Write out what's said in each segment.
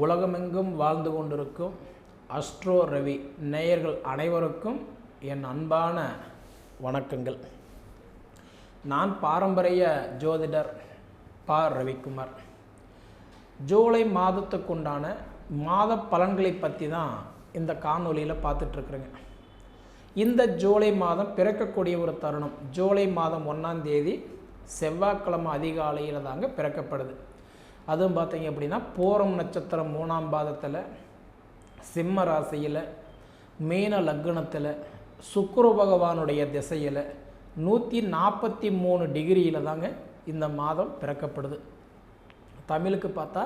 உலகமெங்கும் வாழ்ந்து கொண்டிருக்கும் அஸ்ட்ரோ ரவி நேயர்கள் அனைவருக்கும் என் அன்பான வணக்கங்கள். நான் பாரம்பரிய ஜோதிடர் ப. ரவிக்குமார். ஜூலை மாதத்துக்குண்டான மாத பலன்களை பற்றி தான் இந்த காணொலியில் பார்த்துட்ருக்குறேங்க. இந்த ஜூலை மாதம் பிறக்கக்கூடிய ஒரு தருணம். ஜூலை மாதம் ஒன்றாம் தேதி செவ்வாய்க்கிழமை அதிகாலையில் தாங்க பிறக்கப்படுது. அதுவும் பார்த்தீங்க அப்படின்னா போரம் நட்சத்திரம் மூணாம் பாதத்தில் சிம்ம ராசியில் மீன லக்னத்தில் சுக்கிர பகவானுடைய திசையில் நூற்றி நாற்பத்தி மூணு டிகிரியில் தாங்க இந்த மாதம் பிறக்கப்படுது. தமிழுக்கு பார்த்தா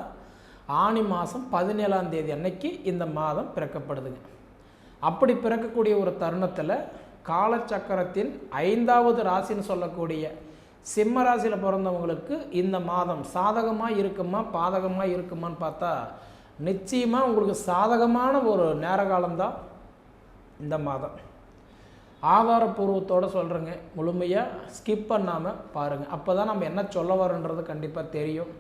ஆணி மாதம் பதினேழாம் தேதி அன்னைக்கு இந்த மாதம் பிறக்கப்படுதுங்க. அப்படி பிறக்கக்கூடிய ஒரு தருணத்தில் காலச்சக்கரத்தின் ஐந்தாவது ராசின்னு சொல்லக்கூடிய சிம்ம ராசியில் பிறந்தவங்களுக்கு இந்த மாதம் சாதகமாக இருக்குமா பாதகமாக இருக்குமான்னு பார்த்தா நிச்சயமாக உங்களுக்கு சாதகமான ஒரு நேர காலம்தான் இந்த மாதம். ஆதாரப்பூர்வத்தோடு சொல்கிறேங்க முழுமையாக ஸ்கிப் பண்ணாமல் பாருங்கள் அப்போ தான் நம்ம என்ன சொல்ல வரோன்றது கண்டிப்பாக தெரியும்.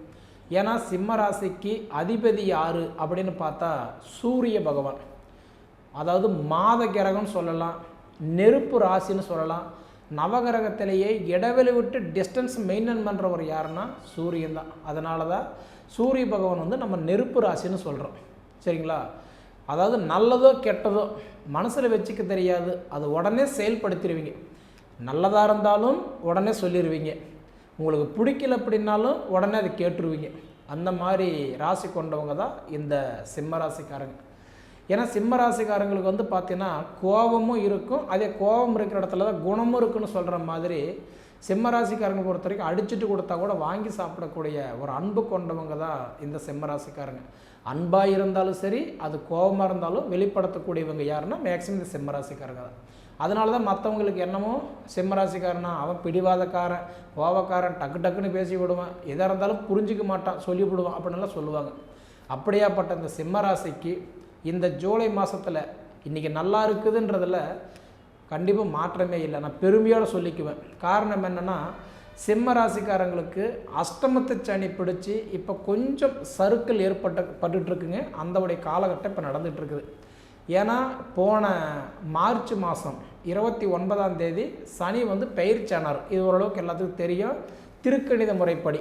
ஏன்னா சிம்ம ராசிக்கு அதிபதி யார் அப்படின்னு பார்த்தா சூரிய பகவான். அதாவது மாத கிரகம்னு சொல்லலாம். நெருப்பு ராசின்னு சொல்லலாம். நவகிரகத்திலேயே இடைவெளி விட்டு டிஸ்டன்ஸ் மெயின்டைன் பண்ணுறவர் யாருன்னா சூரியன் தான். அதனால தான் சூரிய பகவான் வந்து நம்ம நெருப்பு ராசின்னு சொல்கிறோம் சரிங்களா? அதாவது நல்லதோ கெட்டதோ மனசில் வச்சுக்க தெரியாது. அது உடனே செயல்படுத்திடுவீங்க. நல்லதாக இருந்தாலும் உடனே சொல்லிடுவீங்க உங்களுக்கு பிடிக்கல அப்படின்னாலும் உடனே அதை கேட்டுருவீங்க. அந்த மாதிரி ராசி கொண்டவங்க தான் இந்த சிம்ம ராசிக்காரங்க. ஏன்னா சிம்ம ராசிக்காரங்களுக்கு வந்து பார்த்தீங்கன்னா கோபமும் இருக்கும். அதே கோபம் இருக்கிற இடத்துல தான் குணமும் இருக்குன்னு சொல்கிற மாதிரி சிம்ம ராசிக்காரங்க பொறுத்த வரைக்கும் அடிச்சுட்டு கொடுத்தா கூட வாங்கி சாப்பிடக்கூடிய ஒரு அன்பு கொண்டவங்க தான் இந்த சிம்ம ராசிக்காரங்க அன்பாக இருந்தாலும் சரி அது கோபமாக இருந்தாலும் வெளிப்படுத்தக்கூடியவங்க யாருன்னா மேக்ஸிமம் இந்த சிம்ம ராசிக்காரங்க தான். அதனால தான் மற்றவங்களுக்கு என்னமோ சிம்ம ராசிக்காரனா அவன் பிடிவாதக்காரன் கோவக்காரன் டக்கு டக்குன்னு பேசி விடுவான். எதாக இருந்தாலும் புரிஞ்சிக்க மாட்டான் சொல்லி விடுவான் அப்படின்லாம் சொல்லுவாங்க. அப்படியாப்பட்ட இந்த சிம்ம ராசிக்கு இந்த ஜூலை மாதத்தில் இன்றைக்கி நல்லா இருக்குதுன்றதில் கண்டிப்பாக மாற்றமே இல்லை. நான் பெருமையோடு சொல்லிக்குவேன். காரணம் என்னென்னா சிம்ம ராசிக்காரங்களுக்கு அஷ்டமத்து சனி பிடிச்சி இப்போ கொஞ்சம் சருக்கள் ஏற்பட்ட பட்டுட்ருக்குங்க. அந்தவுடைய காலகட்டம் இப்போ நடந்துகிட்ருக்குது ஏன்னா போன மார்ச் மாதம் இருபத்தி ஒன்பதாம் தேதி சனி வந்து பயிற்சியானார் இது ஓரளவுக்கு எல்லாத்துக்கும் தெரியும். திருக்கணித முறைப்படி.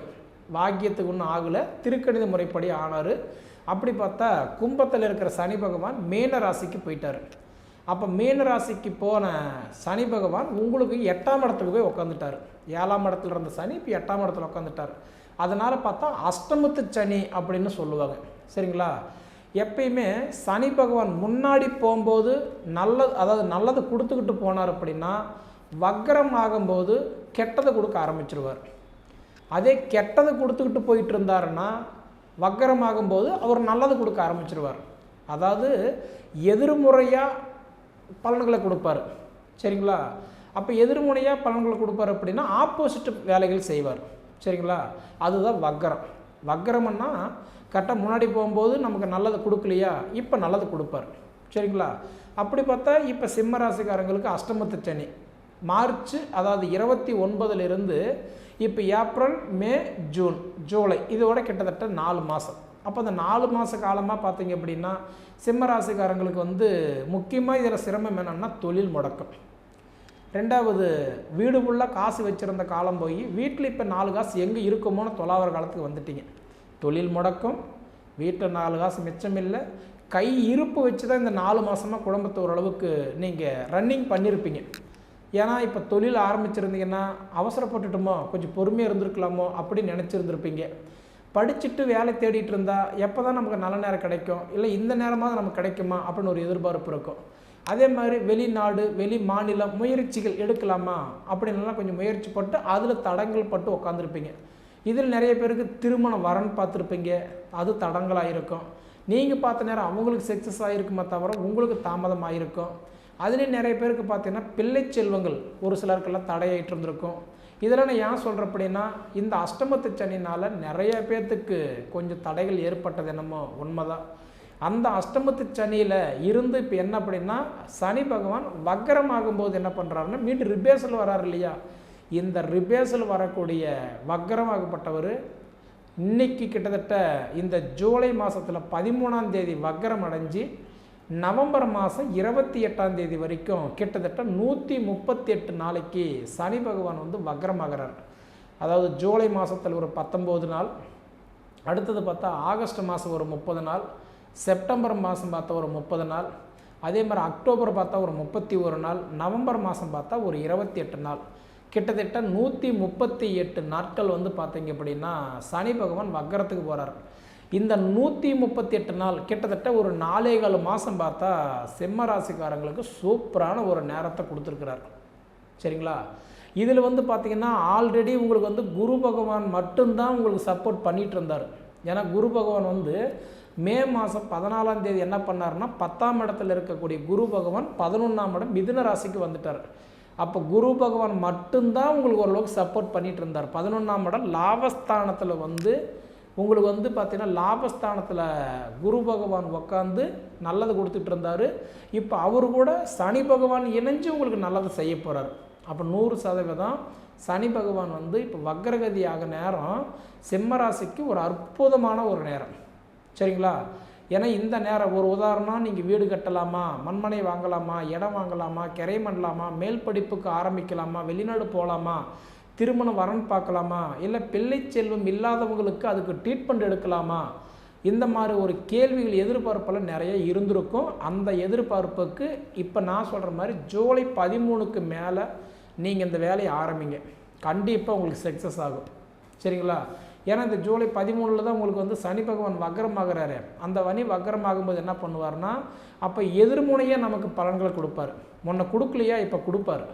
வாக்கியத்துக்கு ஒன்றும் ஆகலை. திருக்கணித முறைப்படி ஆனார். அப்படி பார்த்தா கும்பத்தில் இருக்கிற சனி பகவான் மீன ராசிக்கு போயிட்டார். அப்போ மீன ராசிக்கு போன சனி பகவான் உங்களுக்கு எட்டாம் இடத்துக்கு போய் உட்காந்துட்டார் ஏழாம் இடத்துல இருந்த சனி இப்போ எட்டாம் இடத்துல உட்காந்துட்டார் அதனால் பார்த்தா அஷ்டமத்து சனி அப்படின்னு சொல்லுவாங்க. சரிங்களா? எப்பயுமே சனி பகவான் முன்னாடி போகும்போது நல்லது அதாவது நல்லது கொடுத்துக்கிட்டு போனார் அப்படின்னா வக்கரம் ஆகும்போது கெட்டதை கொடுக்க ஆரம்பிச்சிருவார். அதே கெட்டதை கொடுத்துக்கிட்டு போயிட்டு இருந்தாருன்னா வக்கரமாகும்போது அவர் நல்லது கொடுக்க ஆரம்பிச்சிருவார். அதாவது எதிர்முறையாக பலன்களை கொடுப்பார். சரிங்களா? அப்போ எதிர்முறையாக பலன்களை கொடுப்பார் அப்படின்னா ஆப்போசிட் வேலைகள் செய்வார். சரிங்களா? அதுதான் வக்கரம். வக்கரம்னா கரெக்டாக முன்னாடி போகும்போது நமக்கு நல்லது கொடுக்கலையா? இப்போ நல்லது கொடுப்பார். சரிங்களா? அப்படி பார்த்தா இப்போ சிம்ம ராசிக்காரங்களுக்கு அஷ்டமத்து சனி. மார்ச் அதாவது இருபத்தி ஒன்பதுலேருந்து இப்போ ஏப்ரல் மே ஜூன் ஜூலை இதோட கிட்டத்தட்ட நாலு மாதம் அப்போ அந்த நாலு மாத காலமாக பார்த்தீங்க அப்படின்னா சிம்ம ராசிக்காரங்களுக்கு வந்து முக்கியமாக இதில் சிரமம் என்னென்னா தொழில் முடக்கம். ரெண்டாவது வீடு ஃபுல்லாக காசு வச்சுருந்த காலம் போய் வீட்டில் இப்போ நாலு காசு எங்கே இருக்குமோன்னு தொலாவர காலத்துக்கு வந்துட்டீங்க. தொழில் முடக்கம் வீட்டில் நாலு காசு மிச்சம் இல்லை. கை இருப்பு வச்சு தான் இந்த நாலு மாதமாக குடும்பத்தை ஓரளவுக்கு நீங்கள் ரன்னிங் பண்ணியிருப்பீங்க ஏன்னா இப்போ தொழில் ஆரம்பிச்சிருந்தீங்கன்னா அவசரப்பட்டுட்டோமோ கொஞ்சம் பொறுமையாக இருந்திருக்கலாமோ அப்படின்னு நினச்சிருந்துருப்பீங்க. படிச்சுட்டு வேலை தேடிட்டு இருந்தால் எப்போ தான் நமக்கு நல்ல நேரம் கிடைக்கும்? இல்லை இந்த நேரமாக நமக்கு கிடைக்குமா? அப்படின்னு ஒரு எதிர்பார்ப்பு இருக்கும். அதே மாதிரி வெளிநாடு வெளி மாநிலம் முயற்சிகள் எடுக்கலாமா? அப்படின்லாம் கொஞ்சம் முயற்சி பட்டு அதில் தடங்கள் பட்டு உட்காந்துருப்பீங்க இதில் நிறைய பேருக்கு திருமணம் வரன்னு பார்த்துருப்பீங்க. அது தடங்களாக இருக்கும் நீங்கள் பார்த்த நேரம் அவங்களுக்கு சக்ஸஸ் ஆகிருக்குமே தவிர உங்களுக்கு தாமதம் ஆகிருக்கும் அதுலேயும் நிறைய பேருக்கு பார்த்தீங்கன்னா பிள்ளை செல்வங்கள் ஒரு சிலருக்கெல்லாம் தடையாயிட்டு இருந்திருக்கும். இதெல்லாம் நான் ஏன் சொல்கிறேன் அப்படின்னா இந்த அஷ்டமத்து சனினால் நிறைய பேர்த்துக்கு கொஞ்சம் தடைகள் ஏற்பட்டது என்னமோ உண்மைதான். அந்த அஷ்டமத்து சனியில் இருந்து இப்போ என்ன அப்படின்னா சனி பகவான் வக்கரம் ஆகும்போது என்ன பண்ணுறாருன்னா மீண்டும் ரிபேஸில் வராரு இல்லையா? இந்த ரிபேஸில் வரக்கூடிய வக்கரமாகப்பட்டவர் இன்னைக்கு கிட்டத்தட்ட இந்த ஜூலை மாதத்தில் பதிமூணாம் தேதி வக்கரம் அடைஞ்சு நவம்பர் மாதம் இருபத்தி எட்டாம் தேதி வரைக்கும் கிட்டத்தட்ட நூற்றி முப்பத்தி எட்டு நாளைக்கு சனி பகவான் வந்து வக்ரமாகிறார். அதாவது ஜூலை மாதத்தில் ஒரு பத்தொம்போது நாள் அடுத்தது பார்த்தா ஆகஸ்ட் மாதம் ஒரு முப்பது நாள் செப்டம்பர் மாதம் பார்த்தா ஒரு முப்பது நாள் அதே மாதிரி அக்டோபர் பார்த்தா ஒரு முப்பத்தி ஒரு நாள் நவம்பர் மாதம் பார்த்தா ஒரு இருபத்தி எட்டு நாள். கிட்டத்தட்ட நூற்றி முப்பத்தி எட்டு நாட்கள் வந்து பார்த்தீங்க அப்படின்னா சனி பகவான் வக்கரத்துக்கு போகிறார் இந்த நூற்றி முப்பத்தி எட்டு நாள் கிட்டத்தட்ட ஒரு நாலேகால் மாதம் பார்த்தா சிம்ம ராசிக்காரங்களுக்கு சூப்பரான ஒரு நேரத்தை கொடுத்துருக்கிறார்கள் சரிங்களா? இதில் வந்து பார்த்திங்கன்னா ஆல்ரெடி உங்களுக்கு வந்து குரு பகவான் மட்டும்தான் உங்களுக்கு சப்போர்ட் பண்ணிகிட்டு இருந்தார். ஏன்னா குரு பகவான் வந்து மே மாதம் பதினாலாம் தேதி என்ன பண்ணாருன்னா பத்தாம் இடத்துல இருக்கக்கூடிய குரு பகவான் பதினொன்றாம் இடம் மிதுன ராசிக்கு வந்துட்டார். அப்போ குரு பகவான் மட்டும்தான் உங்களுக்கு ஓரளவுக்கு சப்போர்ட் பண்ணிகிட்டு இருந்தார். பதினொன்றாம் இடம் லாபஸ்தானத்தில் வந்து உங்களுக்கு வந்து பார்த்திங்கன்னா லாபஸ்தானத்தில் குரு பகவான் உட்காந்து நல்லது கொடுத்துட்டு இருந்தார். இப்போ அவர் கூட சனி பகவான் இணைஞ்சு உங்களுக்கு நல்லதை செய்ய போகிறார் அப்போ நூறு சதவீதம் சனி பகவான் வந்து இப்போ வக்ரகதி ஆக நேரம் சிம்மராசிக்கு ஒரு அற்புதமான ஒரு நேரம். சரிங்களா? ஏன்னா இந்த நேரம் ஒரு உதாரணம் நீங்கள் வீடு கட்டலாமா மண்மனை வாங்கலாமா இடம் வாங்கலாமா கிரை பண்ணலாமா மேல் படிப்புக்கு ஆரம்பிக்கலாமா வெளிநாடு போகலாமா திருமணம் வரன் பார்க்கலாமா? இல்லை பிள்ளை செல்வம் இல்லாதவங்களுக்கு அதுக்கு ட்ரீட்மெண்ட் எடுக்கலாமா? இந்த மாதிரி ஒரு கேள்விகள் எதிர்பார்ப்பெல்லாம் நிறைய இருந்திருக்கும். அந்த எதிர்பார்ப்புக்கு இப்போ நான் சொல்கிற மாதிரி ஜூலை பதிமூணுக்கு மேலே நீங்கள் இந்த வேலையை ஆரம்பிங்க. கண்டிப்பாக உங்களுக்கு சக்ஸஸ் ஆகும். சரிங்களா? ஏன்னா இந்த ஜூலை பதிமூணில் தான் உங்களுக்கு வந்து சனி பகவான் வக்ரமாகிறாரு. அந்த வனி வக்ரமாகும்போது என்ன பண்ணுவார்னா அப்போ எதிர்முனையே நமக்கு பலன்களை கொடுப்பார். முன்ன கொடுக்கலையா இப்போ கொடுப்பார்.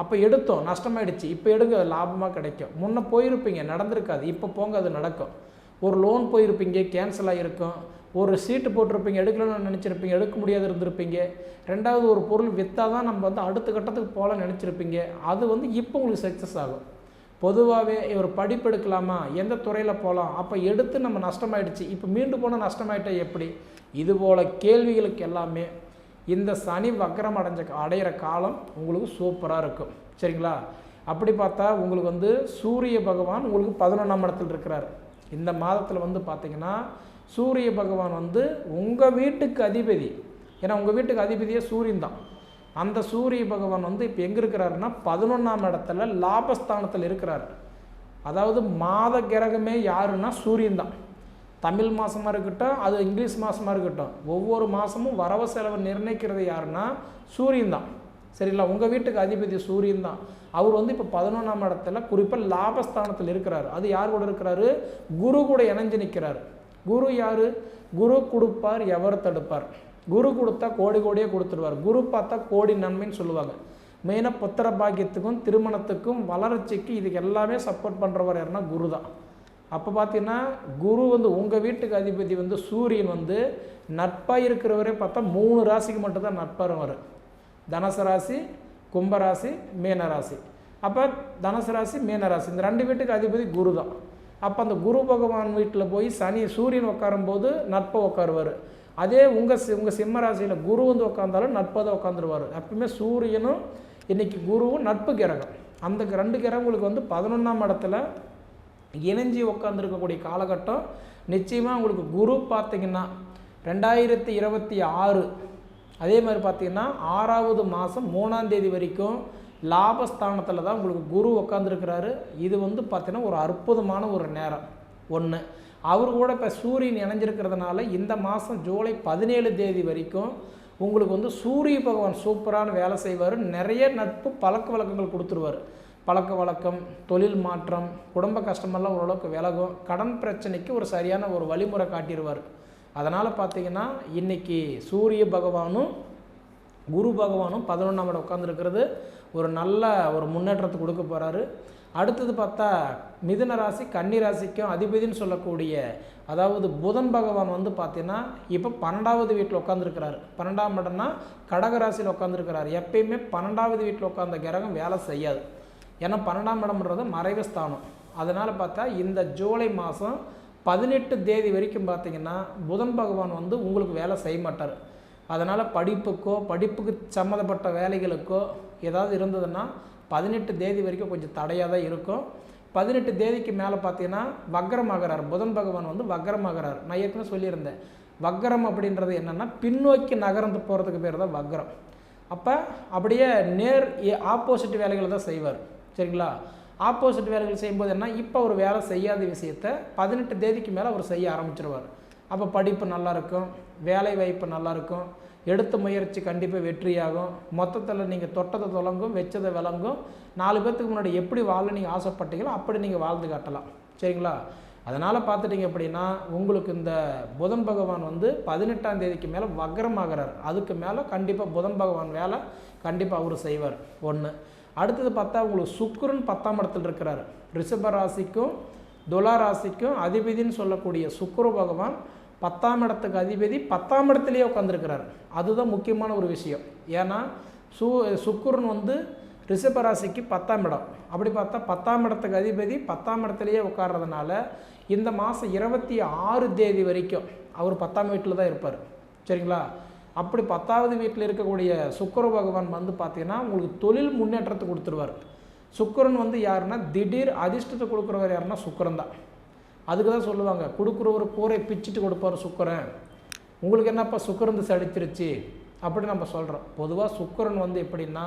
அப்போ எடுத்தோம் நஷ்டமாயிடுச்சு. இப்போ எடுங்க அது லாபமாக கிடைக்கும். முன்னே போயிருப்பீங்க நடந்திருக்காது. இப்போ போங்க அது நடக்கும். ஒரு லோன் போயிருப்பீங்க கேன்சல் ஆகிருக்கும் ஒரு சீட்டு போட்டிருப்பீங்க எடுக்கணும்னு நினச்சிருப்பீங்க எடுக்க முடியாது இருந்திருப்பீங்க. ரெண்டாவது ஒரு பொருள் விற்றா தான் நம்ம வந்து அடுத்த கட்டத்துக்கு போகலான்னு நினச்சிருப்பீங்க. அது வந்து இப்போ உங்களுக்கு சக்ஸஸ் ஆகும். பொதுவாகவே ஒரு படிப்பு எடுக்கலாமா? எந்த துறையில் போகலாம் அப்போ எடுத்து நம்ம நஷ்டமாயிடுச்சு. இப்போ மீண்டும் போனால் நஷ்டமாயிட்டா எப்படி? இது போல் கேள்விகளுக்கு எல்லாமே இந்த சனி வக்கரம் அடைஞ்ச அடையிற காலம் உங்களுக்கு சூப்பராக இருக்கும். சரிங்களா? அப்படி பார்த்தா உங்களுக்கு வந்து சூரிய பகவான் உங்களுக்கு பதினொன்றாம் இடத்துல இருக்கிறார். இந்த மாதத்தில் வந்து பார்த்திங்கன்னா சூரிய பகவான் வந்து உங்கள் வீட்டுக்கு அதிபதி. ஏன்னா உங்கள் வீட்டுக்கு அதிபதியே சூரியன் தான். அந்த சூரிய பகவான் வந்து இப்போ எங்கே இருக்கிறாருன்னா பதினொன்றாம் இடத்துல லாபஸ்தானத்தில் இருக்கிறார். அதாவது மாத கிரகமே யாருன்னா சூரியன் தான். தமிழ் மாதமாக இருக்கட்டும் அது இங்கிலீஷ் மாதமாக இருக்கட்டும் ஒவ்வொரு மாதமும் வரவு செலவு நிர்ணயிக்கிறது யாருன்னா சூரியன் தான். சரிங்களா? உங்கள் வீட்டுக்கு அதிபதி சூரியன் தான். அவர் வந்து இப்போ பதினொன்றாம் இடத்துல குறிப்பாக லாபஸ்தானத்தில் இருக்கிறார். அது யார் கூட இருக்கிறாரு? குரு கூட இணைஞ்சு நிற்கிறார் குரு யார்? குரு கொடுப்பார் எவர் தடுப்பார்? குரு கொடுத்தா கோடி கோடியே கொடுத்துடுவார் குரு பார்த்தா கோடி நன்மைன்னு சொல்லுவாங்க. மெயினாக புத்திர பாக்கியத்துக்கும் திருமணத்துக்கும் வளர்ச்சிக்கு இதுக்கு எல்லாமே சப்போர்ட் பண்ணுறவர் யாருன்னா குரு தான். அப்போ பார்த்தீங்கன்னா குரு வந்து உங்கள் வீட்டுக்கு அதிபதி வந்து சூரியன் வந்து நட்பாக இருக்கிறவரே பார்த்தா மூணு ராசிக்கு மட்டும்தான் நட்பாக வரும் தனுசு ராசி கும்பராசி மீனராசி அப்போ தனுசு ராசி மீனராசி இந்த ரெண்டு வீட்டுக்கு அதிபதி குரு தான். அப்போ அந்த குரு பகவான் வீட்டில் போய் சனி சூரியன் உட்காரும்போது நட்பை உட்காருவார். அதே உங்கள் சி உங்கள் சிம்ம ராசியில் குரு வந்து உட்காந்தாலும் நட்பாக தான் உட்காந்துருவார் எப்பவுமே சூரியனும் இன்றைக்கி குருவும் நட்பு கிரகம். அந்த ரெண்டு கிரகங்களுக்கு வந்து பதினொன்றாம் இடத்துல இணைஞ்சி உட்காந்துருக்கக்கூடிய காலகட்டம் நிச்சயமாக உங்களுக்கு குரு பார்த்திங்கன்னா ரெண்டாயிரத்தி இருபத்தி ஆறு அதே மாதிரி பார்த்திங்கன்னா ஆறாவது மாதம் மூணாந்தேதி வரைக்கும் லாபஸ்தானத்தில் தான் உங்களுக்கு குரு உட்காந்துருக்கிறாரு இது வந்து பார்த்திங்கன்னா ஒரு அற்புதமான ஒரு நேரம். ஒன்று அவர் கூட இப்போ சூரியன் இணைஞ்சிருக்கிறதுனால இந்த மாதம் ஜூலை பதினேழு தேதி வரைக்கும் உங்களுக்கு வந்து சூரிய பகவான் சூப்பரான வேலை செய்வார். நிறைய நட்பு பழக்க வழக்கங்கள் கொடுத்துருவார். பழக்க வழக்கம் தொழில் மாற்றம் குடும்ப கஷ்டமெல்லாம் ஓரளவுக்கு விலகும். கடன் பிரச்சனைக்கு ஒரு சரியான ஒரு வழிமுறை காட்டிடுவார் அதனால் பார்த்தீங்கன்னா இன்றைக்கி சூரிய பகவானும் குரு பகவானும் பதினொன்றாம் இடம் உட்காந்துருக்கிறது ஒரு நல்ல ஒரு முன்னேற்றத்தை கொடுக்க போகிறாரு அடுத்தது பார்த்தா மிதுன ராசி கன்னி ராசிக்கும் அதிபதினு சொல்லக்கூடிய அதாவது புதன் பகவான் வந்து பார்த்தீங்கன்னா இப்போ பன்னெண்டாவது வீட்டில் உட்காந்துருக்கிறாரு பன்னெண்டாம் இடம்னா கடக ராசியில் உட்காந்துருக்கிறாரு எப்பயுமே பன்னெண்டாவது வீட்டில் உட்காந்த கிரகம் வேலை செய்யாது. ஏன்னா பன்னெண்டாம் இடம்ன்றது மறைவு ஸ்தானம். அதனால் பார்த்தா இந்த ஜூலை மாதம் பதினெட்டு தேதி வரைக்கும் பார்த்தீங்கன்னா புதன் பகவான் வந்து உங்களுக்கு வேலை செய்ய மாட்டார். அதனால் படிப்புக்கோ படிப்புக்கு சம்மந்தப்பட்ட வேலைகளுக்கோ ஏதாவது இருந்ததுன்னா பதினெட்டு தேதி வரைக்கும் கொஞ்சம் தடையாக தான் இருக்கும். பதினெட்டு தேதிக்கு மேலே பார்த்தீங்கன்னா வக்ரமாகிறார். புதன் பகவான் வந்து வக்ரமாகிறார். நான் ஏற்கனவே சொல்லியிருந்தேன். வக்ரம் அப்படின்றது என்னென்னா பின்னோக்கி நகர்ந்து போகிறதுக்கு பேர் தான் வக்ரம். அப்போ அப்படியே நேர் ஆப்போசிட் வேலைகளை தான் செய்வார். சரிங்களா? ஆப்போசிட் வேலைகள் செய்யும்போது என்ன? இப்போ ஒரு வேலை செய்யாத விஷயத்த பதினெட்டு தேதிக்கு மேலே அவர் செய்ய ஆரம்பிச்சிருவார். அப்போ படிப்பு நல்லா இருக்கும் வேலை வாய்ப்பு நல்லா இருக்கும் எடுத்த முயற்சி கண்டிப்பாக வெற்றியாகும். மொத்தத்தில் நீங்கள் தொட்டதை தொலங்கும் வச்சதை விளங்கும். நாலு பேர்த்துக்கு முன்னாடி எப்படி வாழ நீங்கள் ஆசைப்பட்டீங்களோ அப்படி நீங்கள் வாழ்ந்து காட்டலாம். சரிங்களா? அதனால் பார்த்துட்டிங்க அப்படின்னா உங்களுக்கு இந்த புதன் பகவான் வந்து பதினெட்டாம் தேதிக்கு மேலே வக்ரமாகிறார். அதுக்கு மேலே கண்டிப்பாக புதன் பகவான் வேலை கண்டிப்பாக அவர் செய்வார். ஒன்று அடுத்தது பார்த்தா உங்களுக்கு சுக்கிரன் பத்தாம் இடத்துல இருக்கிறார். ரிஷப ராசிக்கும் துலா ராசிக்கும் அதிபதின்னு சொல்லக்கூடிய சுக்கிர பகவான் பத்தாம் இடத்துக்கு அதிபதி பத்தாம் இடத்துலையே உட்காந்துருக்கிறார் அதுதான் முக்கியமான ஒரு விஷயம். ஏன்னா சு சுக்குரன் வந்து ரிஷபராசிக்கு பத்தாம் இடம். அப்படி பார்த்தா பத்தாம் இடத்துக்கு அதிபதி பத்தாம் இடத்துலையே உட்கார்றதுனால இந்த மாதம் இருபத்தி ஆறு தேதி வரைக்கும் அவர் பத்தாம் வீட்டில் தான் இருப்பார். சரிங்களா? அப்படி பத்தாவது வீட்டில் இருக்கக்கூடிய சுக்கர பகவான் வந்து பார்த்தீங்கன்னா உங்களுக்கு தொழில் முன்னேற்றத்தை கொடுத்துருவார். சுக்கிரன் வந்து யாருன்னா திடீர் அதிர்ஷ்டத்தை கொடுக்குறவர் யாருன்னா சுக்கரன் தான். அதுக்கு தான் சொல்லுவாங்க கொடுக்குறவர் கூரை பிச்சுட்டு கொடுப்பார் சுக்கிரன். உங்களுக்கு என்னப்பா சுக்கிரந்து சடிச்சிருச்சு அப்படி நம்ம சொல்கிறோம் பொதுவாக சுக்கரன் வந்து எப்படின்னா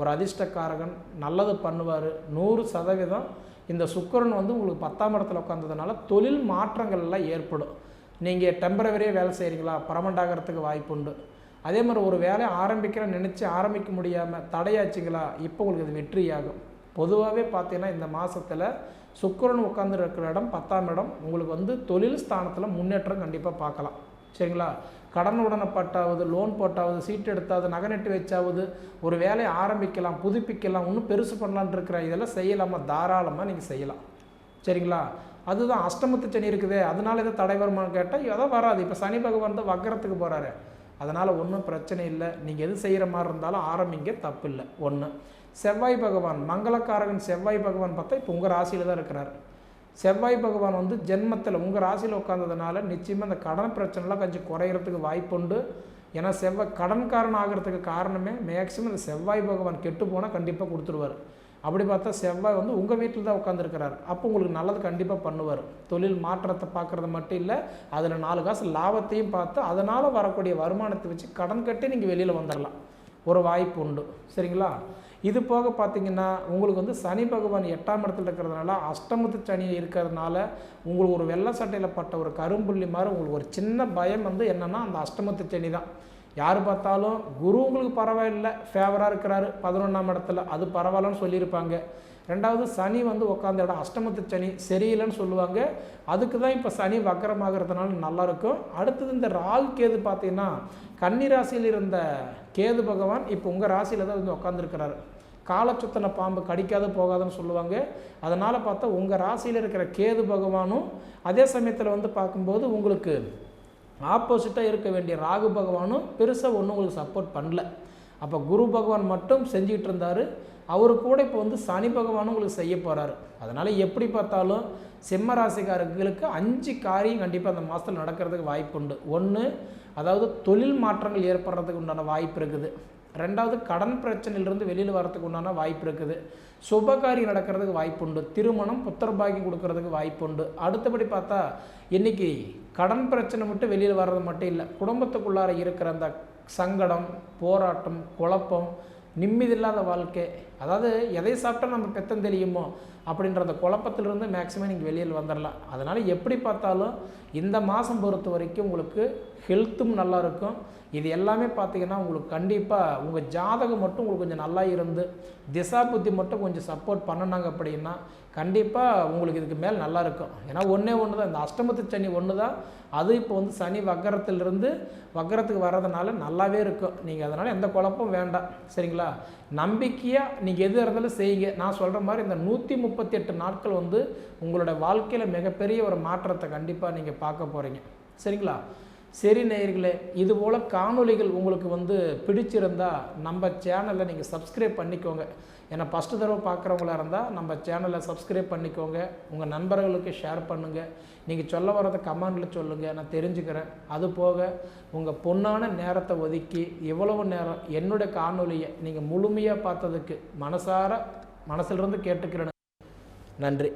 ஒரு அதிர்ஷ்டக்காரகன் நல்லது பண்ணுவார். நூறு சதவீதம் இந்த சுக்கரன் வந்து உங்களுக்கு பத்தாம் இடத்துல உட்காந்ததுனால தொழில் மாற்றங்கள் எல்லாம் ஏற்படும். நீங்கள் டெம்பரவரியாக வேலை செய்கிறீங்களா பர்மனண்ட் ஆகிறதுக்கு வாய்ப்பு உண்டு அதே மாதிரி ஒரு வேலையை ஆரம்பிக்கிறேன்னு நினச்சி ஆரம்பிக்க முடியாமல் தடையாச்சுங்களா? இப்போ உங்களுக்கு அது வெற்றியாகும். பொதுவாகவே பார்த்தீங்கன்னா இந்த மாதத்தில் சுக்கரன் உட்கார்ந்து இருக்கிற இடம் பத்தாம் இடம். உங்களுக்கு வந்து தொழில் ஸ்தானத்தில் முன்னேற்றம் கண்டிப்பாக பார்க்கலாம். சரிங்களா? கடன் உடனப்பட்டாவது லோன் போட்டாவது சீட்டு எடுத்தாவது நகை நட்டு வச்சாவது ஒரு வேலையை ஆரம்பிக்கலாம் புதுப்பிக்கலாம் இன்னும் பெருசு பண்ணலான்னு இருக்கிற இதெல்லாம் செய்யலாமா? தாராளமாக நீங்கள் செய்யலாம். சரிங்களா? அதுதான் அஷ்டமத்து சனி இருக்குதே அதனால எதோ தடை வருமானு கேட்டால் எதோ வராது. இப்போ சனி பகவான் தான் வக்கரத்துக்கு போகிறாரு அதனால் ஒன்றும் பிரச்சனை இல்லை. நீங்கள் எது செய்கிற மாதிரி இருந்தாலும் ஆரம்பிங்க தப்பு இல்லை. ஒன்று செவ்வாய் பகவான் மங்களக்காரகன் செவ்வாய் பகவான் பார்த்தா இப்போ உங்கள் ராசியில் தான் இருக்கிறார். செவ்வாய் பகவான் வந்து ஜென்மத்தில் உங்கள் ராசியில் உட்காந்ததுனால நிச்சயமாக அந்த கடன் பிரச்சனைலாம் கொஞ்சம் குறையிறதுக்கு வாய்ப்புண்டு ஏன்னா செவ்வாய் கடன்காரன் ஆகிறதுக்கு காரணமே மேக்சிமம் இந்த செவ்வாய் பகவான் கெட்டு போனால் கண்டிப்பாக கொடுத்துருவார். அப்படி பார்த்தா செவ்வாய் வந்து உங்கள் வீட்டில் தான் உட்காந்துருக்கிறார் அப்போ உங்களுக்கு நல்லது கண்டிப்பாக பண்ணுவார். தொழில் மாற்றத்தை பார்க்குறது மட்டும் இல்லை அதில் நாலு காசு லாபத்தையும் பார்த்து அதனால் வரக்கூடிய வருமானத்தை வச்சு கடன் கட்டி நீங்கள் வெளியில் வந்துடலாம் ஒரு வாய்ப்பு உண்டு. சரிங்களா? இது போக பார்த்தீங்கன்னா உங்களுக்கு வந்து சனி பகவான் எட்டாம் இடத்துல இருக்கிறதுனால அஷ்டமத்து சனி இருக்கிறதுனால உங்களுக்கு ஒரு வெள்ளை சட்டையில் பட்ட ஒரு கரும்புள்ளி மாதிரி உங்களுக்கு ஒரு சின்ன பயம் வந்து என்னென்னா அந்த அஷ்டமத்து சனி தான். யார் பார்த்தாலும் குரு உங்களுக்கு பரவாயில்லை ஃபேவராக இருக்கிறாரு பதினொன்றாம் இடத்துல. அது பரவாயில்லன்னு சொல்லியிருப்பாங்க. ரெண்டாவது சனி வந்து உட்காந்த இடம் அஷ்டமத்து சனி சரியில்லைன்னு சொல்லுவாங்க. அதுக்கு தான் இப்போ சனி வக்கரமாகிறதுனால நல்லாயிருக்கும் அடுத்தது இந்த ராகு கேது பார்த்தீங்கன்னா கன்னி ராசியில் இருந்த கேது பகவான் இப்போ உங்கள் ராசியில் தான் வந்து உட்காந்துருக்கிறாரு காலச்சுத்தனை பாம்பு கடிக்காத போகாதுன்னு சொல்லுவாங்க. அதனால் பார்த்தா உங்கள் ராசியில் இருக்கிற கேது பகவானும் அதே சமயத்தில் வந்து பார்க்கும்போது உங்களுக்கு ஆப்போசிட்டாக இருக்க வேண்டிய ராகு பகவானும் பெருசாக ஒன்றும் உங்களுக்கு சப்போர்ட் பண்ணல. அப்போ குரு பகவான் மட்டும் செஞ்சுக்கிட்டு இருந்தார். அவர் கூட இப்போ வந்து சனி பகவானும் உங்களுக்கு செய்ய போகிறாரு அதனால் எப்படி பார்த்தாலும் சிம்ம ராசிக்காரர்களுக்கு அஞ்சு காரியம் கண்டிப்பாக அந்த மாதத்தில் நடக்கிறதுக்கு வாய்ப்பு உண்டு ஒன்று அதாவது தொழில் மாற்றங்கள் ஏற்படுறதுக்கு உண்டான வாய்ப்பு இருக்குது. ரெண்டாவது கடன் பிரச்சனையிலிருந்து வெளியில் வரத்துக்கு உண்டான வாய்ப்பு இருக்குது. சுபகாரியம் நடக்கிறதுக்கு வாய்ப்பு உண்டு திருமணம் புத்திரபாகியம் கொடுக்கறதுக்கு வாய்ப்பு உண்டு அடுத்தபடி பார்த்தா இன்றைக்கி கடன் பிரச்சனை மட்டும் வெளியில் வர்றது மட்டும் இல்லை. குடும்பத்துக்குள்ளார இருக்கிற அந்த சங்கடம் போராட்டம் குழப்பம் நிம்மதியில்லாத வாழ்க்கை அதாவது எதை சாப்பிட்டா நம்ம பெத்தம் தெரியுமோ அப்படின்ற அந்த குழப்பத்திலிருந்து மேக்ஸிமம் நீங்கள் வெளியில் வந்துடலாம் அதனால் எப்படி பார்த்தாலும் இந்த மாதம் பொறுத்த வரைக்கும் உங்களுக்கு ஹெல்த்தும் நல்லா இருக்கும். இது எல்லாமே பார்த்தீங்கன்னா உங்களுக்கு கண்டிப்பாக உங்கள் ஜாதகம் மட்டும் உங்களுக்கு கொஞ்சம் நல்லா இருந்து திசா புத்தி மட்டும் கொஞ்சம் சப்போர்ட் பண்ணினாங்க அப்படின்னா கண்டிப்பாக உங்களுக்கு இதுக்கு மேல் நல்லா இருக்கும். ஏன்னா ஒன்றே ஒன்று தான் இந்த அஷ்டமத்து சனி ஒன்று தான் அது இப்போ வந்து சனி வக்கரத்திலிருந்து வக்கரத்துக்கு வர்றதுனால நல்லாவே இருக்கும். நீங்கள் அதனால் எந்த குழப்பம் வேண்டாம். சரிங்களா? நம்பிக்கையாக நீங்கள் நீங்கள் எது இருந்தாலும் செய்யுங்க. நான் சொல்கிற மாதிரி இந்த நூற்றி முப்பத்தி எட்டு நாட்கள் வந்து உங்களோட வாழ்க்கையில் மிகப்பெரிய ஒரு மாற்றத்தை கண்டிப்பாக நீங்கள் பார்க்க போகிறீங்க சரிங்களா? சரி நேயர்களே இதுபோல் காணொளிகள் உங்களுக்கு வந்து பிடிச்சிருந்தா நம்ம சேனலை நீங்கள் சப்ஸ்கிரைப் பண்ணிக்கோங்க. ஏன்னா ஃபஸ்ட்டு தடவை பார்க்குறவங்களா இருந்தால் நம்ம சேனலை சப்ஸ்கிரைப் பண்ணிக்கோங்க. உங்கள் நண்பர்களுக்கு ஷேர் பண்ணுங்கள் நீங்கள் சொல்ல வரதை கமெண்டில் சொல்லுங்கள் நான் தெரிஞ்சுக்கிறேன். அது போக உங்கள் பொண்ணான நேரத்தை ஒதுக்கி எவ்வளவு நேரம் என்னுடைய காணொலியை நீங்கள் முழுமையாக பார்த்ததுக்கு மனசார மனசிலிருந்து கேட்டுக்கிறேன். நன்றி.